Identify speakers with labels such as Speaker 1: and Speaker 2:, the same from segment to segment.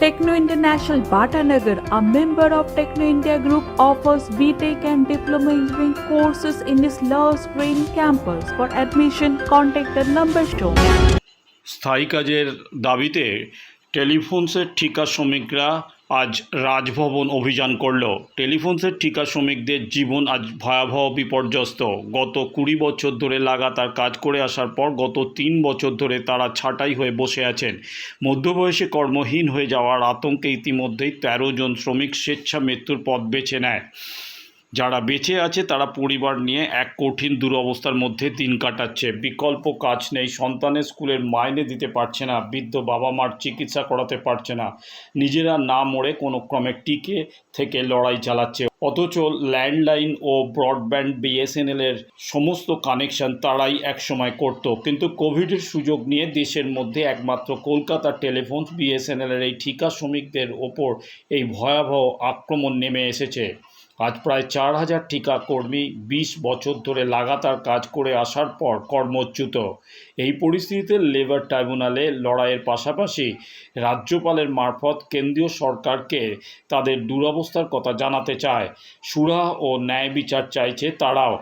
Speaker 1: Techno International Bhatanagar, a member of Techno India Group, offers BTEC and Diploma Engineering courses in this Love Spring campus. For admission, contact the number shown.
Speaker 2: স্থায়ী কাজের দাবিতে টেলিফোনসের ঠিকা শ্রমিকরা আজ রাজভবন অভিযান করল টেলিফোনসের ঠিকা শ্রমিকদের জীবন আজ ভয়াবহ বিপর্যস্ত। গত কুড়ি বছর ধরে লাগাতার কাজ করে আসার পর গত তিন বছর ধরে তারা ছাঁটাই হয়ে বসে আছেন। মধ্যবয়সে কর্মহীন হয়ে যাওয়ার আতঙ্কে ইতিমধ্যেই তেরো জন শ্রমিক স্বেচ্ছা মৃত্যুর পথ বেছে নেয়। যারা বেঁচে আছে তারা পরিবার নিয়ে এক কঠিন দুরবস্থার মধ্যে দিন কাটাচ্ছে। বিকল্প কাজ নেই। সন্তানের স্কুলের মাইনে দিতে পারছে না। বৃদ্ধ বাবা মার চিকিৎসা করাতে পারছে না। নিজেরা না মরে কোনো ক্রমে টিকে থেকে লড়াই চালাচ্ছে। অথচ ল্যান্ডলাইন ও ব্রডব্যান্ড বিএসএনএল এর সমস্ত কানেকশন তারাই একসময় করত। কিন্তু কোভিডের সুযোগ নিয়ে দেশের মধ্যে একমাত্র কলকাতার টেলিফোন বিএসএনএল এর এই ঠিকা শ্রমিকদের ওপর এই ভয়াবহ আক্রমণ নেমে এসেছে। আজ প্রায় চার হাজার কর্মী বিশ বছর ধরে লাগাতার কাজ করে আসার পর কর্মচ্যুত। এই পরিস্থিতিতে লেবার ট্রাইব্যুনালে লড়াইয়ের পাশাপাশি রাজ্যপালের মারফত কেন্দ্রীয় সরকারকে তাদের দুরবস্থার কথা জানাতে চায়। সুরা ও ন্যায় বিচার চাইছে তারাও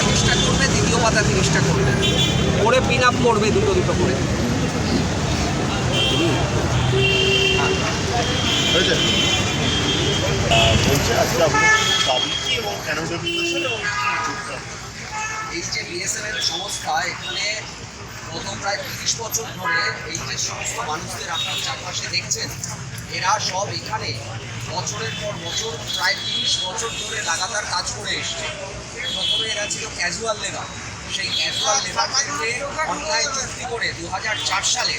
Speaker 3: তিরিশটা করবে দ্বিতীয় পাতা তিরিশটা করবে। করে পিন আপ করবে দুটো দুটো করে। বিএসএনএল সংস্থা, এখানে প্রায় তিরিশ বছর ধরে সমস্ত মানুষদের আপনার দেখছেন, এরা সব এখানে বছরের পর বছর, প্রায় তিরিশ বছর ধরে লাগাতার কাজ করে প্রথমে এরা ছিল ক্যাজুয়াল লেবার। সেই ক্যাজুয়াল লেবারদেরকে অন্যায় চুক্তি করে দু হাজার চার সালে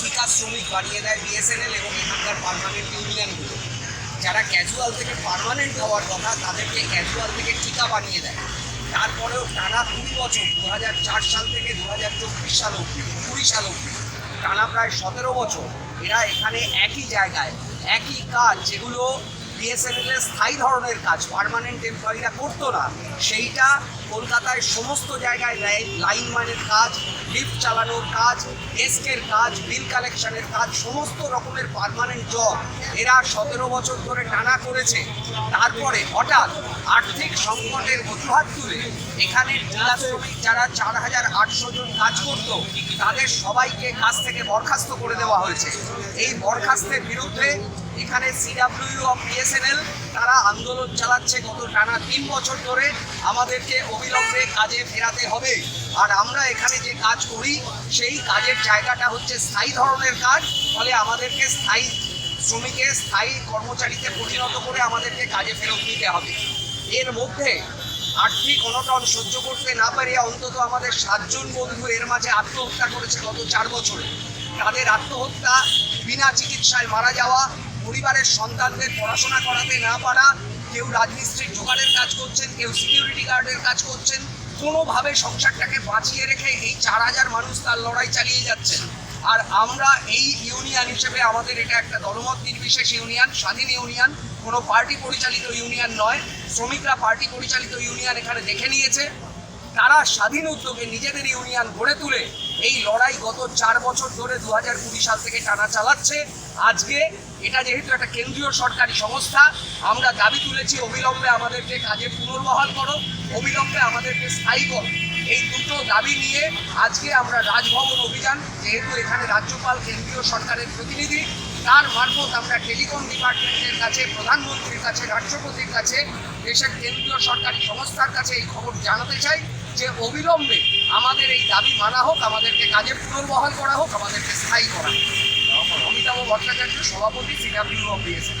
Speaker 3: ঠিকা শ্রমিক বানিয়ে দেয় বিএসএনএল এবং এখানকার পারমানেন্ট ইউনিয়নগুলো। যারা ক্যাজুয়াল থেকে পার্মানেন্ট হওয়ার কথা, তাদেরকে ক্যাজুয়াল থেকে টিকা বানিয়ে দেয়। তারপরেও টানা কুড়ি বছর দু হাজার চার সাল থেকে দু হাজার চব্বিশ সাল অব্দি কুড়ি সাল অব্দি টানা প্রায় সতেরো বছর, এরা এখানে একই জায়গায়, একই কাজ, যেগুলো বিএসএনএল এর স্থায়ী ধরনের কাজ পারমানেন্ট এমপ্লয়িরা করতো না। সেইটা কলকাতায় সমস্ত জায়গায় লাইন লাইনম্যানের কাজ লিফট চালানোর কাজ ডেস্কের কাজ বিল কালেকশনের কাজ, সমস্ত রকমের পার্মানেন্ট জব এরা সতেরো বছর ধরে টানা করেছে। তারপরে হঠাৎ আর্থিক সংকটের অজুহাত তুলে এখানে জেলা শ্রমিক যারা চার হাজার আটশো জন কাজ করত, তাদের সবাইকে কাজ থেকে বরখাস্ত করে দেওয়া হয়েছে। এই বরখাস্তের বিরুদ্ধে এখানে সিডাব্লিউ অফ বিএসএনএল তারা আন্দোলন চালাচ্ছে গত টানা তিন বছর ধরে আমাদেরকে অবিলম্বে কাজে ফেরাতে হবে। আর আমরা এখানে যে কাজ করি, সেই কাজের জায়গাটা হচ্ছে স্থায়ী ধরনের কাজ, ফলে আমাদেরকে স্থায়ী শ্রমিকের স্থায়ী কর্মচারীতে পরিণত করে আমাদেরকে কাজে ফেরত দিতে হবে। এর মধ্যে আর্থিক অনটন সহ্য করতে না পারিয়া অন্তত আমাদের সাতজন বন্ধু এর মাঝে আত্মহত্যা করেছে গত চার বছরে। তাদের আত্মহত্যা, বিনা চিকিৎসায় মারা যাওয়া পরিবারের সন্তানদের পড়াশোনা করাতে না পারা, কেউ রাজমিস্ত্রির জোগাড়ের কাজ করছেন, কেউ সিকিউরিটি গার্ডের কাজ করছেন, কোনোভাবে সংসারটাকে বাঁচিয়ে রেখে এই চার হাজার মানুষ তার লড়াই চালিয়ে যাচ্ছেন। আর আমরা এই ইউনিয়ন হিসেবে আমাদের এটা একটা দলমত নির্বিশেষ ইউনিয়ন, স্বাধীন ইউনিয়ন, কোনো পার্টি পরিচালিত ইউনিয়ন নয়। শ্রমিকরা পার্টি পরিচালিত ইউনিয়ন এখানে দেখে নিয়েছে। তারা স্বাধীন উদ্যোগে নিজেদের ইউনিয়ন গড়ে তুলে এই লড়াই গত চার বছর ধরে দু হাজার কুড়ি সাল থেকে টানা চালাচ্ছে। আজকে এটা যেহেতু একটা কেন্দ্রীয় সরকারি সংস্থা, আমরা দাবি তুলেছি অবিলম্বে আমাদেরকে কাজে পুনর্বহাল করো, অবিলম্বে আমাদেরকে স্থায়ী করো। এই দুটো দাবি নিয়ে আজকে আমরা রাজভবন অভিযান, যেহেতু এখানে রাজ্যপাল, কেন্দ্রীয় সরকারের প্রতিনিধি, তার মারফত আমরা টেলিকম ডিপার্টমেন্টের কাছে, প্রধানমন্ত্রীর কাছে, রাষ্ট্রপতির কাছে, দেশের কেন্দ্রীয় সরকারি সংস্থার কাছে এই খবর জানাতে চাই। যে অবিলম্বে আমাদের এই দাবি মানা হোক, আমাদেরকে কাজে পুনর্বহাল করা হোক, আমাদেরকে স্থায়ী করা হোক। অমিতাভ ভট্টাচার্য সভাপতি, CW of BSF.